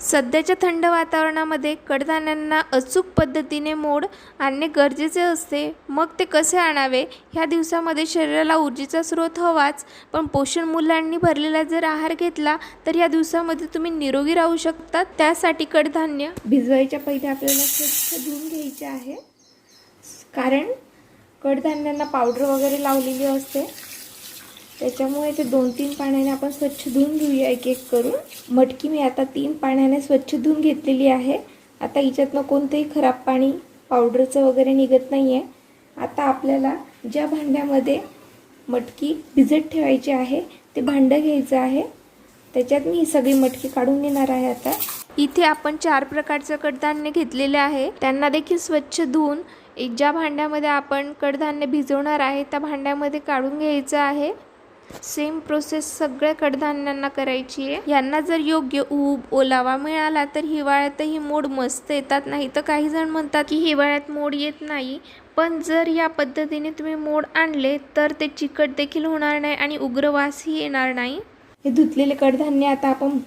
सध्याच्या थंड वातावरणामध्ये कडधान्यांना अचूक पद्धतीने मोड आणणे गरजेचे असते. मग ते कसे आणावे? ह्या दिवसामध्ये शरीराला ऊर्जेचा स्रोत हवाच. पण पोषण मूल्यांनी भरलेला जर आहार घेतला तर ह्या दिवसामध्ये तुम्ही निरोगी राहू शकता. त्यासाठी कडधान्य भिजवायच्या पहिले आपल्याला स्वच्छ धुवून घ्यायचे आहे. कारण कडधान्यांना पावडर वगैरे लावलेली असते. त्याच्यामुळे ते दोन तीन पाण्याने आपण स्वच्छ धुवून घेऊया एक एक करून. मटकी मी आता तीन पाण्याने स्वच्छ धुवून घेतलेली आहे. आता हिच्यातनं कोणतंही खराब पाणी पावडरचं वगैरे निघत नाही आहे आता आपल्याला ज्या भांड्यामध्ये मटकी भिजत ठेवायची आहे ते भांडं घ्यायचं आहे. त्याच्यात मी ही सगळी मटकी काढून घेणार आहे आता. इथे आपण चार प्रकारचं कडधान्य घेतलेले आहे. त्यांना देखील स्वच्छ धुवून एक ज्या भांड्यामध्ये आपण कडधान्य भिजवणार आहे त्या भांड्यामध्ये काढून घ्यायचं आहे. सेम प्रोसेस सगळ्या कडधान्यांना करायची आहे. यांना जर योग्य ऊब ओलावा मिळाला तर हिवाळ्यातही मोड मस्त येतात. नाही तर काही जण म्हणतात की हिवाळ्यात मोड येत नाही. पण जर या पद्धतीने तुम्ही मोड आणले तर ते चिकट देखील होणार नाही आणि उग्रवासही येणार नाही. हे धुतलेले कडधान्य आता आपण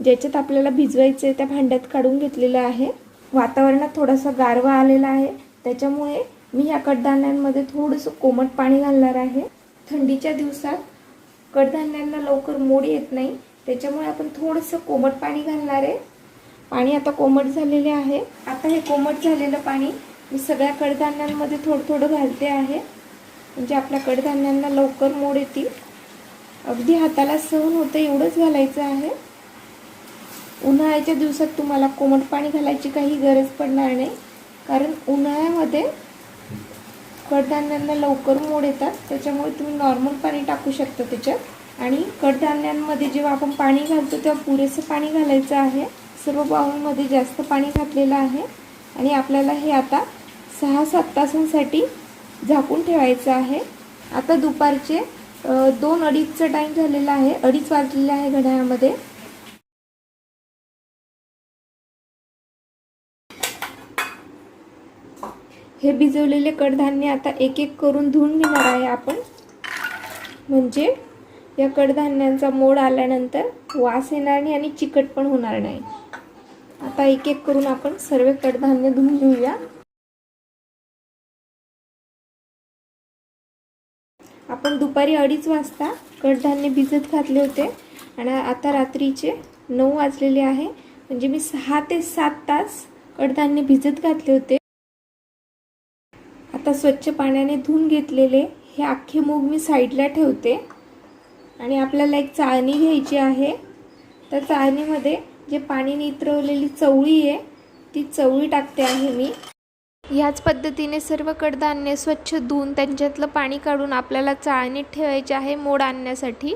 ज्याच्यात आपल्याला भिजवायचे त्या भांड्यात काढून घेतलेलं आहे. वातावरणात थोडासा गारवा आलेला आहे. त्याच्यामुळे मी या कडधान्यांमध्ये थोडंसं कोमट पाणी घालणार आहे. थंडीच्या दिवसात कडधान्यांना लवकर मोड येत नाही. त्याच्यामुळे आपण थोडंसं कोमट पाणी घालणार आहे. पाणी आता कोमट झालेले आहे. आता हे कोमट झालेलं पाणी मी सगळ्या कडधान्यांमध्ये थोडं थोडं घालते आहे. म्हणजे आपल्या कडधान्यांना लवकर मोड येतील. अगदी हाताला सहन होतं एवढंच घालायचं आहे. उन्हाळ्याच्या दिवसात तुम्हाला कोमट पाणी घालायची काही गरज पडणार नाही. कारण उन्हाळ्यामध्ये कडधान्यांना लवकर मोड येतात. त्याच्यामुळे तुम्ही नॉर्मल पाणी टाकू शकता त्याच्यात. आणि कडधान्यांमध्ये जेव्हा आपण पाणी घालतो तेव्हा पुरेसं पाणी घालायचं आहे. सर्व बाउलमध्ये जास्त पाणी घातलेलं आहे. आणि आपल्याला हे आता सहा सात तासांसाठी झाकून ठेवायचं आहे. आता दुपारचे दोन अडीचचा टाईम झालेला आहे. अडीच वाजलेलं आहे घड्याळामध्ये. हे भिजवलेले कडधान्य आता एक एक करून धुवून घेणार आहे आपण. म्हणजे या कडधान्यांचा मोड आल्यानंतर वास येणार नाही आणि चिकट पण होणार नाही. आता एक एक करून आपण सर्व कडधान्य धुवून घेऊया. आपण दुपारी अडीच वाजता कडधान्य भिजत घातले होते आणि आता रात्रीचे नऊ वाजलेले आहे. म्हणजे मी सहा ते सात तास कडधान्य भिजत घातले होते. आता स्वच्छ पाण्याने धुवून घेतलेले हे अख्खे मूग मी साईडला ठेवते. आणि आपल्याला एक चाळणी घ्यायची आहे. त्या चाळणीमध्ये जे पाणी नितरवलेली चवळी आहे ती चवळी टाकते आहे मी. ह्याच पद्धतीने सर्व कडधान्य स्वच्छ धुवून त्यांच्यातलं पाणी काढून आपल्याला चाळणीत ठेवायचे आहे मोड आणण्यासाठी.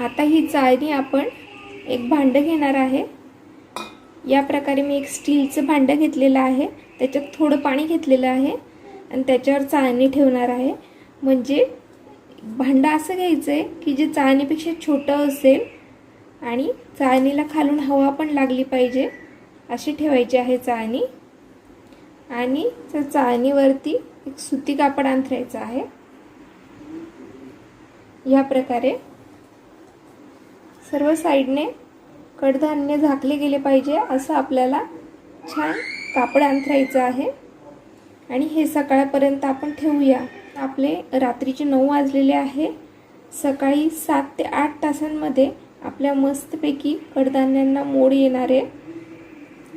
आता ही चाळणी आपण एक भांडं घेणार आहे. या प्रकारे मी एक स्टीलचं भांडं घेतलेलं आहे. त्याच्यात थोडं पाणी घेतलेलं आहे. आणि त्याच्यावर चाळणी ठेवणार आहे. म्हणजे भांडं असं घ्यायचं आहे की जे चाळणीपेक्षा छोटं असेल आणि चाळणीला खालून हवा पण लागली पाहिजे अशी ठेवायची आहे चाळणी. आणि त्या चाळणीवरती एक सुती कापड अंथरायचं आहे. या प्रकारे सर्व साईडने कडधान्य झाकले गेले पाहिजे असं आपल्याला छान कापड अंथरायचं आहे. आणि हे सकाळपर्यंत आपण ठेवूया. आपले रात्रीचे नऊ वाजलेले आहे. सकाळी सात ते आठ तासांमध्ये आपल्या मस्तपैकी कडधान्यांना मोड येणार आहे.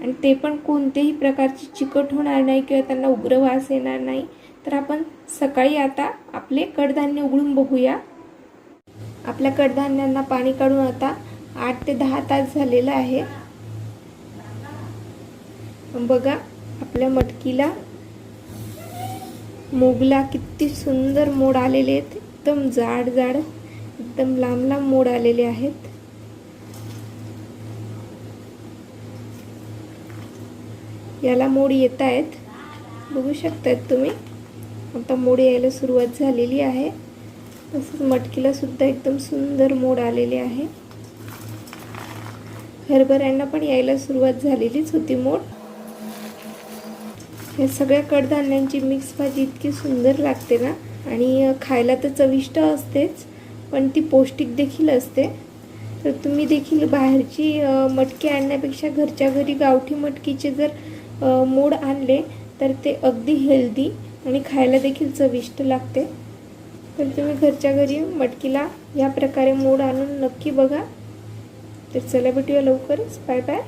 आणि ते पण कोणतेही प्रकारची चिकट होणार नाही किंवा त्यांना उग्र वास येणार नाही. तर आपण सकाळी आता आपले कडधान्य उघडून बघूया. आपल्या कडधान्यांना पाणी काढून आता आठ ते दहा तास झालेला आहे. बघा आपल्या मटकीला मोगला किती सुंदर मोड आलेले आहेत. एकदम जाड जाड एकदम लांब लांब मोड आलेले आहेत. याला मोड येत आहेत. बघू शकतात तुम्ही. आता मोड यायला सुरुवात झालेली आहे. तसंच मटकीला सुद्धा एकदम सुंदर मोड आलेले आहे. हरभऱ्यांना पण यायला सुरुवात झालेलीच होती मोड. या सगळ्या कडधान्यांची मिक्स भाजी इतकी सुंदर लागते ना? आणि खायला तर चविष्ट असतेच पण ती पौष्टिक देखील असते. तर तुम्ही देखील बाहेरची मटकी आणण्यापेक्षा घरच्या घरी गावठी मटकीचे जर मोड आणले तर ते अगदी हेल्दी आणि खायला देखील चविष्ट लागते. तर तुम्ही घरच्या घरी मटकीला या प्रकारे मोड आणून नक्की बघा. तर चला भेटूया लवकरच. Bye bye.